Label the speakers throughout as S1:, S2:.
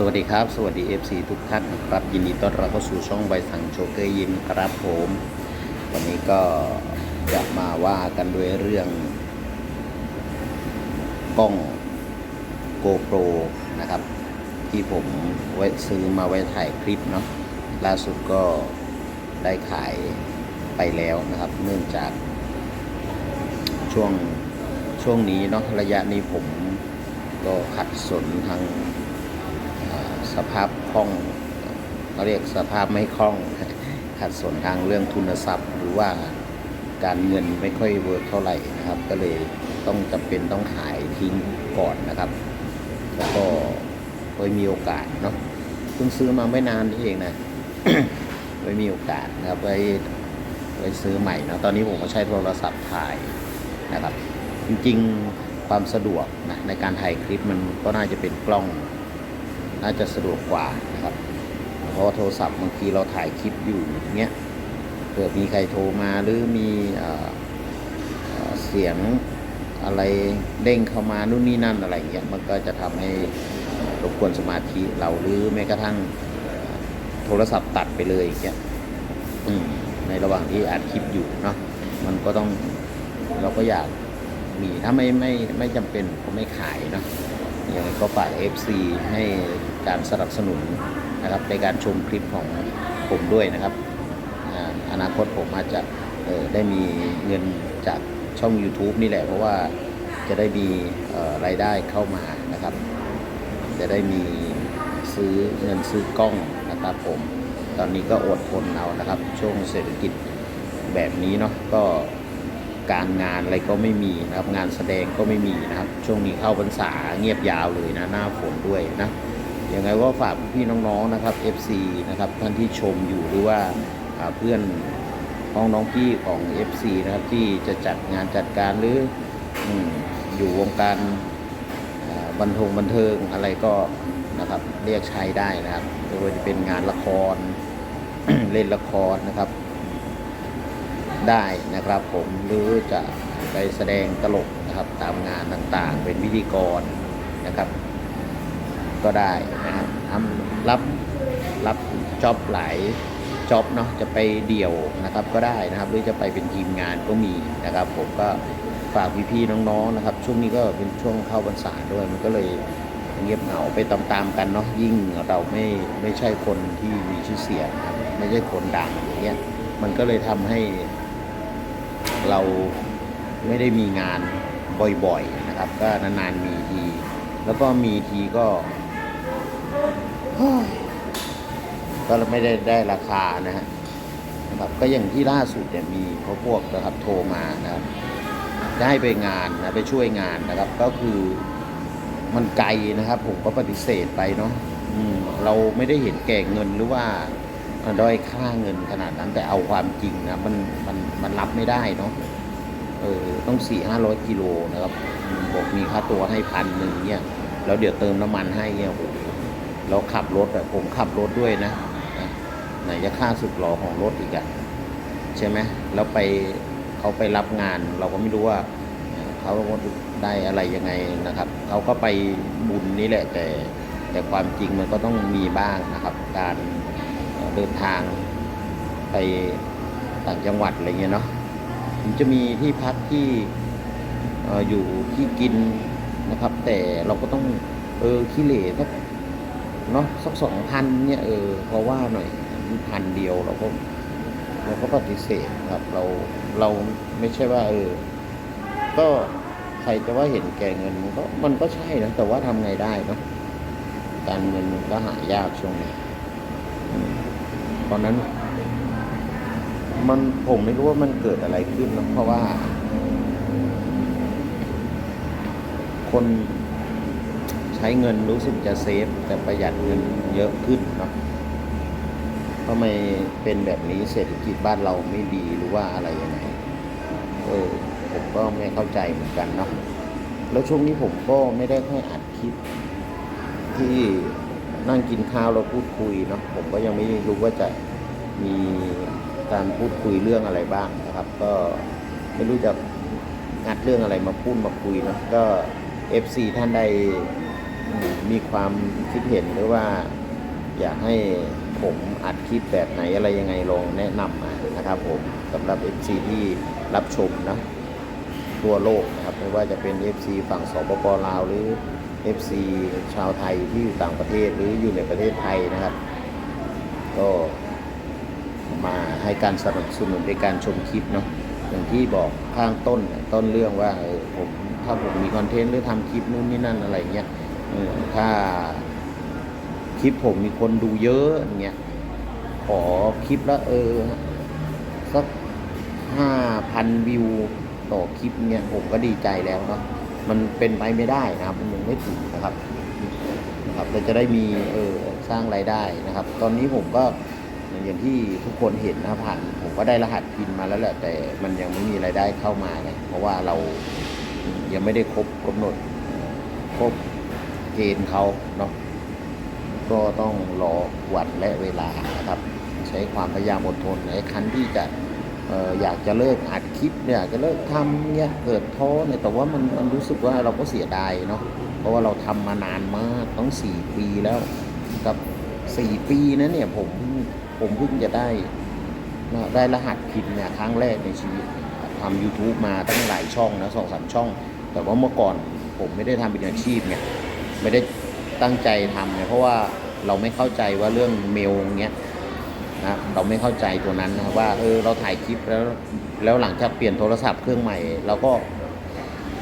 S1: สวัสดีครับ สวัสดี FC ทุกท่านนะครับ ยินดีต้อนรับเข้าสู่ช่องใบสังโชเกอร์ยิมครับผม วันนี้ก็จะมาว่ากันด้วยเรื่อง กล้อง GoPro นะครับ ที่ผมไว้ซื้อมาไว้ถ่ายคลิปเนาะล่าสุดก็ได้ขายไปแล้วนะครับ เนื่องจากช่วงช่วงนี้เนาะระยะนี้ผมก็ขัดสนทาง สภาพคล่องเขาเรียกสภาพไม่คล่องขัดสนทางเรื่องทุนทรัพย์ หรือว่าการเงินไม่ค่อยเวิร์กเท่าไหร่นะครับ ก็เลยต้องจำเป็นต้องขายทิ้งก่อนนะครับ แล้วก็ไม่มีโอกาสเนาะเพิ่งซื้อมาไม่นานนี่เองนะไม่มีโอกาสนะครับไว้ไว้ซื้อใหม่นะตอนนี้ผมก็ใช้โทรศัพท์ถ่ายนะครับ จริงๆความสะดวกนะในการถ่ายคลิปมันก็น่าจะเป็นกล้อง น่าจะสะดวกกว่านะครับเพราะโทรศัพท์บางทีเราถ่ายคลิปอยู่เงี้ยเกิดมีใครโทรมาหรือมีเสียงอะไรเด้งเข้ามานู่นนี่นั่นอะไรเงี้ยมันก็จะทำให้รบกวนสมาธิเราหรือแม้กระทั่งโทรศัพท์ตัดไปเลยอย่างเงี้ยในระหว่างที่อัดคลิปอยู่เนาะมันก็ต้องเราก็อยากมีถ้าไม่ไม่ไม่จำเป็นก็ไม่ขายเนาะอยังไงก็ฝาก FC ให้ การสนับสนุนนะครับในการชมคลิปของผมด้วยนะครับอนาคตผมอาจจะได้มีเงินจากช่อง YouTube นี่แหละ เพราะว่าจะได้มีรายได้เข้ามานะครับ จะได้มีซื้อเงินซื้อกล้องนะครับผมตอนนี้ก็อดทนเอานะครับ ช่วงเศรษฐกิจแบบนี้เนาะก็การงานอะไรก็ไม่มีนะครับ งานแสดงก็ไม่มีนะครับ ช่วงนี้เข้าพรรษาเงียบยาวเลยนะหน้าฝนด้วยนะ ยังไงก็ฝากพี่น้องๆนะครับ FC นะครับท่านที่ชมอยู่หรือว่าเพื่อนพ้องน้องพี่ของ FC นะครับที่จะจัดงานจัดการหรืออยู่วงการบันทงบันเทิงอะไรก็นะครับเรียกใช้ได้นะครับไม่ว่าจะเป็นงานละครเล่นละครนะครับ ได้นะครับผมหรือจะไปแสดงตลกนะครับตามงานต่างๆ เป็นพิธีกรนะครับ ก็ได้นะครับทำรับรับจ็อบหลายจ็อบเนาะจะไปเดี่ยวนะครับก็ได้นะครับหรือจะไปเป็นทีมงานก็มีนะครับ ผมก็ฝากพี่ๆน้องๆนะครับ ช่วงนี้ก็เป็นช่วงเข้าพรรษาด้วยมันก็เลยเงียบเหงาไปตามๆกันเนาะยิ่งเราไม่ไม่ใช่คนที่มีชื่อเสียงครับไม่ใช่คนดังอย่างเงี้ยมันก็เลยทำให้เราไม่ได้มีงานบ่อยๆนะครับ ก็นานๆมีที แล้วก็มีทีก็ ก็ไม่ได้ได้ราคานะฮะนะครับก็อย่างที่ล่าสุดเนี่ยมีเขาพวกนะครับโทรมานะครับจะให้ไปงานนะไปช่วยงานนะครับ ก็คือมันไกลนะครับ ผมก็ปฏิเสธไปเนาะเราไม่ได้เห็นแก่เงินหรือว่าด้อยค่าเงินขนาดนั้นแต่เอาความจริงนะมันมันมันรับไม่ได้เนาะเออต้องสี่ห้าร้อยกิโลนะครับบอกมีค่าตัวให้พันหนึ่งเนี่ยแล้วเดี๋ยวเติมน้ำมันให้เนี่ยโอ้โห เราขับรถอะผมขับรถด้วยนะไหนจะค่าสึกหรอของรถอีกอะใช่ไหมแล้วไปเขาไปรับงาน เราก็ไม่รู้ว่าเขาได้อะไรยังไงนะครับเขาก็ไปบุญนี่แหละ แต่แต่ความจริงมันก็ต้องมีบ้างนะครับ การเดินทางไปต่างจังหวัดอะไรเงี้ยเนาะผมจะมีที่พักที่เอ่ออยู่ที่กินนะครับ แต่เราก็ต้องเออขี้เหร่สัก เนาะสักสองพันเนี่ยเออเพราะว่าหน่อยพันเดียวเราก็เราก็ปฏิเสธครับ เราเราไม่ใช่ว่า เออ ก็ใครจะว่าเห็นแก่เงินมันก็มันก็ใช่นะแต่ว่าทำไงได้เนาะการเงินมันก็หายากช่วงนี้ตอนนั้น มันผมไม่รู้ว่ามันเกิดอะไรขึ้นนะเพราะว่า คน ใช้เงินรู้สึกจะเซฟ แต่ประหยัดเงินเยอะขึ้นเนาะทำไมเป็นแบบนี้เศรษฐกิจบ้านเราไม่ดีหรือว่าอะไรยังไงเออผมก็ไม่เข้าใจเหมือนกันเนาะแล้วช่วงนี้ผมก็ไม่ได้ค่อยอัดคลิป ที่นั่งกินข้าวแล้วพูดคุยเนาะผมก็ยังไม่รู้ว่าจะมีการพูดคุยเรื่องอะไรบ้างนะครับ ก็ไม่รู้จะงัดเรื่องอะไรมาพูดมาคุยเนาะก็ FC ท่านใด มีความคิดเห็นหรือว่าอยากให้ผมอัดคลิปแบบไหนอะไรยังไงลองแนะนำมานะครับผมสำหรับ FC ที่รับชมนะทั่วโลกนะครับไม่ว่าจะเป็น FC ฝั่งสปปลาวหรือ FC ชาวไทยที่อยู่ต่างประเทศหรืออยู่ในประเทศไทยนะครับ ก็มาให้การสนับสนุนในการชมคลิปเนาะอย่างที่บอกข้างต้นต้นเรื่องว่าผมถ้าผมมีคอนเทนต์หรือทำคลิปนู่นนี่นั่นอะไรเงี้ย ถ้าคลิปผมมีคนดูเยอะอย่างเงี้ยขอคลิปละเออสักห้าพันวิวต่อคลิปเนี่ยผมก็ดีใจแล้วเนาะมันเป็นไปไม่ได้นะครับ มันยังไม่ถึงนะครับนะครับเราจะได้มีเออสร้างรายได้นะครับ ตอนนี้ผมก็อย่างที่ทุกคนเห็นนะผ่านผมก็ได้รหัสพินมาแล้วแหละแต่มันยังไม่มีรายได้เข้ามาไงเพราะว่าเรายังไม่ได้ครบกำหนดครบ เกณฑ์เขาเนาะก็ต้องรอวันและเวลานะครับ ใช้ความพยายามอดทนในคันที่จะอออยากจะเลิกอัดคลิปอยากจะเลิกทำเนี่ยเกิดท้อเนี่ยแต่ว่ามันมันรู้สึกว่าเราก็เสียดายเนาะเพราะว่าเราทำมานานมากต้องสี่ปีแล้วกับสี่ปีนะเนี่ยผมผมเพิ่งจะได้ได้รหัสพินเนี่ยครั้งแรกในชีวิตทำ YouTube มาตั้งหลายช่องนะสองสามช่อง แต่ว่าเมื่อก่อนผมไม่ได้ทำเป็นอาชีพไง ไม่ได้ตั้งใจทำเนี่ยเพราะว่าเราไม่เข้าใจว่าเรื่องเมลเงี้ยนะเราไม่เข้าใจตัวนั้นนะว่าเออเราถ่ายคลิปแล้วแล้วหลังจากเปลี่ยนโทรศัพท์เครื่องใหม่เราก็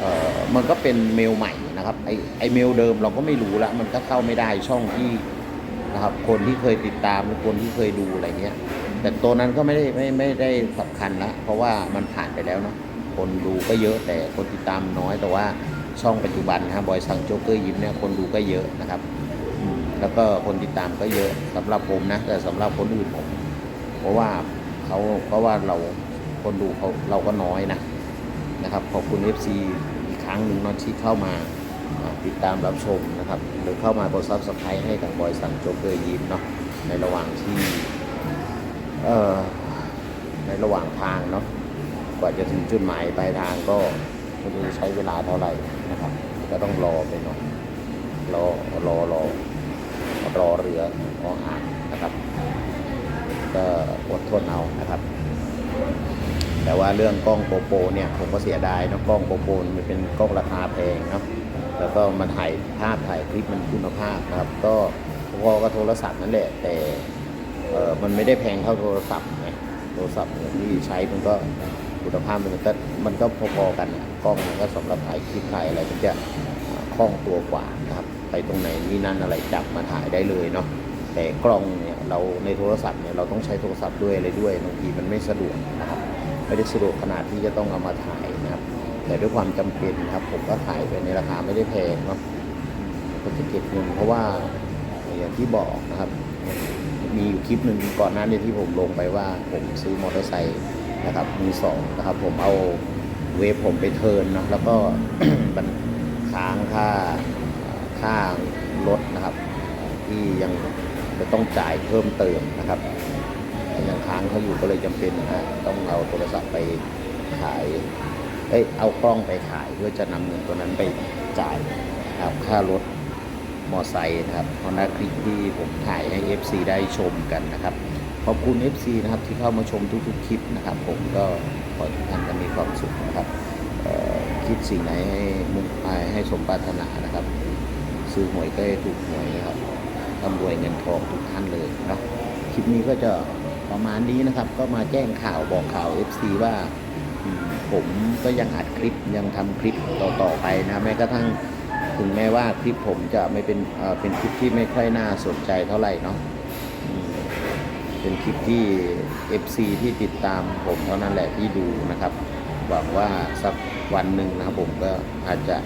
S1: เออมันก็เป็นเมลใหม่นะครับไอไอเมลเดิมเราก็ไม่รู้ละมันก็เข้าไม่ได้ช่องที่นะครับคนที่เคยติดตามหรือคนที่เคยดูอะไรเงี้ยแต่ตัวนั้นก็ไม่ได้ไม่ไม่ได้สำคัญละเพราะว่ามันผ่านไปแล้วเนาะคนดูก็เยอะแต่คนติดตามน้อยแต่ว่า ช่องปัจจุบันนะครับบอยสั่งโจ๊กเกอร์ยิ้มเนี่ยคนดูก็เยอะนะครับ แล้วก็คนติดตามก็เยอะสำหรับผมนะ แต่สำหรับคนอื่นผม เพราะว่าเขาเพราะว่าเราคนดูเขาเราก็น้อยนะนะครับขอบคุณ FC อีกครั้งหนึ่งนอะที่เข้ามาติดตามรับชมนะครับ หรือเข้ามากดซับสไครต์ให้กับบอยสั่งโจ๊กเกอร์ยิ้มเนาะในระหว่างที่เอ่อในระหว่างทางเนาะกว่าจะถึงจุดหมายปลายทางก็ ไม่รู้ใช้เวลาเท่าไหร่นะครับ ก็ต้องรอไปหน่อยรอรอรอรอเรือรออ่างนะครับ ก็อดทนเอานะครับ แต่ว่าเรื่องกล้องโปโปเนี่ยผมก็เสียดายนะกล้องโปโปมันเป็นกล้องราคาแพงเนาะแล้วก็มันถ่ายภาพถ่ายคลิปมันคุณภาพนะครับ ก็พอก็โทรศัพท์นั่นแหละ แต่เออมันไม่ได้แพงเท่าโทรศัพท์ไงโทรศัพท์ที่ใช้มันก็ คุณภาพมันก็มันก็พอๆกันนะกล้องมันก็สำหรับถ่ายคลิปถ่ายอะไรมันจะคล่องตัวกว่านะครับไปตรงไหนนี่นั่นอะไรจับมาถ่ายได้เลยเนาะแต่กล้องเนี่ยเราในโทรศัพท์เนี่ยเราต้องใช้โทรศัพท์ด้วยอะไรด้วยบางทีมันไม่สะดวกนะครับไม่ได้สะดวกขนาดที่จะต้องเอามาถ่ายนะครับ แต่ด้วยความจำเป็นครับผมก็ถ่ายไปในราคาไม่ได้แพงเนาะก็จะเก็บเงินเพราะว่าอย่างที่บอกนะครับ มีอยู่คลิปหนึ่งก่อนหน้านี้ที่ผมลงไปว่าผมซื้อมอเตอร์ไซค์ นะครับมือสองนะครับผมเอาเวฟผมไปเทิร์นเนะแล้วก็มันค้างค่าค่ารถนะครับ ที่ยังจะต้องจ่ายเพิ่มเติมนะครับยังค้างเขาอยู่ก็เลยจำเป็นนะต้องเอาโทรศัพท์ไปขายเอ้ยเอากล้องไปขายเพื่อจะนำเงินตัวนั้นไปจ่ายครับค่ารถมอไซค์นะครับเพราะนักคลิปที่ผมถ่ายให้ FC ได้ชมกันนะครับ ขอบคุณ FC นะครับที่เข้ามาชมทุกๆคลิปนะครับผมก็ขอทุกท่านจะมีความสุขนะครับคิดสิ่งไหนให้มุ่งไปให้สมปรารถนานะครับ ซื้อหวยก็ให้ถูกหวยนะครับร่ำรวยเงินทองทุกท่านเลยนะคลิปนี้ก็จะประมาณนี้นะครับ ก็มาแจ้งข่าวบอกข่าว FC ว่าผมก็ยังอัดคลิปยังทำคลิปต่อๆไปนะแม้กระทั่งถึงแม้ว่าคลิปผมจะไม่เป็นเป็นคลิปที่ไม่ค่อยน่าสนใจเท่าไหร่เนาะ เป็นคลิปที่ FC ที่ติดตามผมเท่านั้นแหละที่ดูนะครับหวังว่าสักวันหนึ่งนะครับผมก็อาจจะ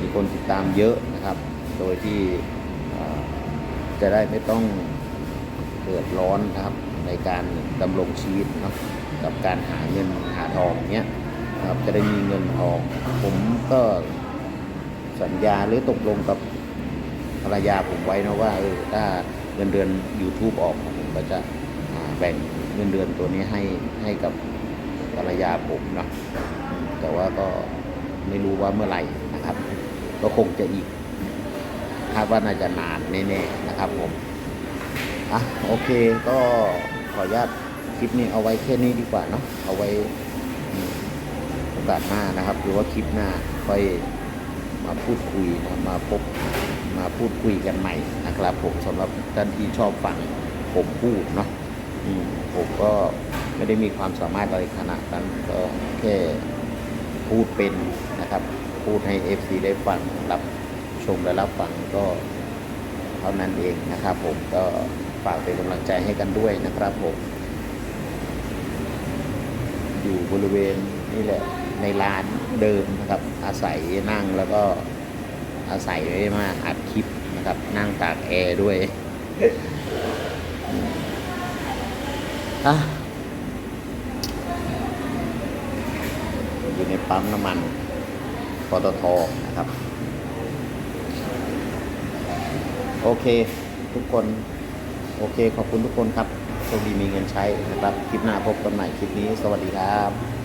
S1: มีคนติดตามเยอะนะครับ โดยที่จะได้ไม่ต้องเดือดร้อนนะครับในการดำรงชีวิตนะกับการหาเงินหาทองเนี้ยนะครับจะได้มีเงินทอง ผมก็สัญญาหรือตกลงกับภรรยาผมไว้นะว่าเออถ้าเงินเดือน YouTube ออกผมก็จะ แบ่งเงินเดือนตัวนี้ให้ให้กับภรรยาผมเนาะแต่ว่าก็ไม่รู้ว่าเมื่อไหร่นะครับ ก็คงจะอีกคาดว่าน่าจะนานแน่ๆนะครับผมอะโอเคก็ขออนุญาตคลิปนี้เอาไว้แค่นี้ดีกว่าเนาะเอาไว้โอกาสหน้านะครับ หรือว่าคลิปหน้าค่อยมาพูดคุยนะมาพบมาพูดคุยกันใหม่นะครับผมสำหรับท่านที่ชอบฟังผมพูดเนาะ ผมก็ไม่ได้มีความสามารถอะไรขนาดนั้นก็แค่พูดเป็นนะครับ พูดให้ FC ได้ฟังรับชมและรับฟังก็เท่านั้นเองนะครับ ผมก็ฝากเป็นกำลังใจให้กันด้วยนะครับผม อยู่บริเวณนี่แหละในร้านเดิมนะครับ อาศัยนั่งแล้วก็อาศัยไว้มาอัดคลิปนะครับ นั่งตากแอร์ด้วย อะอยู่ในปั๊มน้ำมันปตทนะครับ โอเค ทุกคน โอเค ขอบคุณทุกคนครับโชคดีมีเงินใช้นะครับ คลิปหน้าพบกันใหม่คลิปนี้ สวัสดีครับ